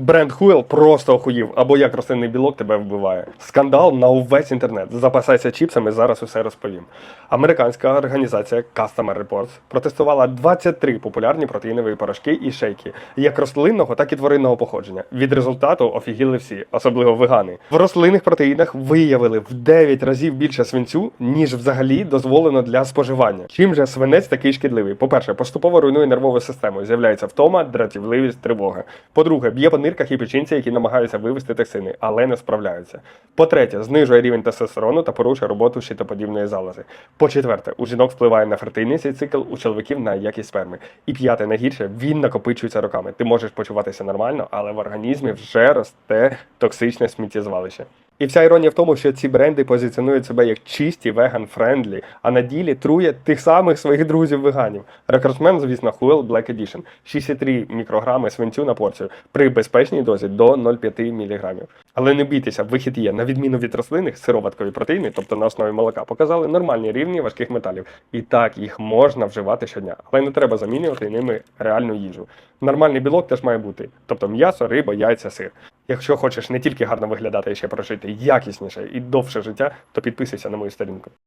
Бренд Хуел просто охуїв, або як рослинний білок тебе вбиває. Скандал на увесь інтернет. Запасайся чіпсами, зараз усе розповім. Американська організація Customer Reports протестувала 23 популярні протеїнові порошки і шейки, як рослинного, так і тваринного походження. Від результату офігіли всі, особливо вегани. В рослинних протеїнах виявили в 9 разів більше свинцю, ніж взагалі дозволено для споживання. Чим же свинець такий шкідливий? По-перше, поступово руйнує нервову систему, з'являється втома, дратівливість, тривога. По-друге, б'є по нирках і печінці, які намагаються вивести токсини, але не справляються. По-третє, знижує рівень тестостерону та порушує роботу щитоподібної залози. По-четверте, у жінок впливає на фертильність і цикл, у чоловіків на якість сперми. І п'яте, найгірше, він накопичується роками. Ти можеш почуватися нормально, але в організмі вже росте токсичне сміттєзвалище. І вся іронія в тому, що ці бренди позиціонують себе як чисті веган-френдлі, а на ділі трує тих самих своїх друзів-веганів. Рекордсмен, звісно, Huel Black Edition. 6,3 мікрограми свинцю на порцію при безпечній дозі до 0,5 мг. Але не бійтеся, вихід є. На відміну від рослинних, сироваткові протеїни, тобто на основі молока, показали нормальні рівні важких металів. І так їх можна вживати щодня, але не треба замінювати ними реальну їжу. Нормальний білок теж має бути, тобто м'ясо, риба, яйця, сир. Якщо хочеш не тільки гарно виглядати, а ще прожити якісніше і довше життя, то підписуйся на мою сторінку.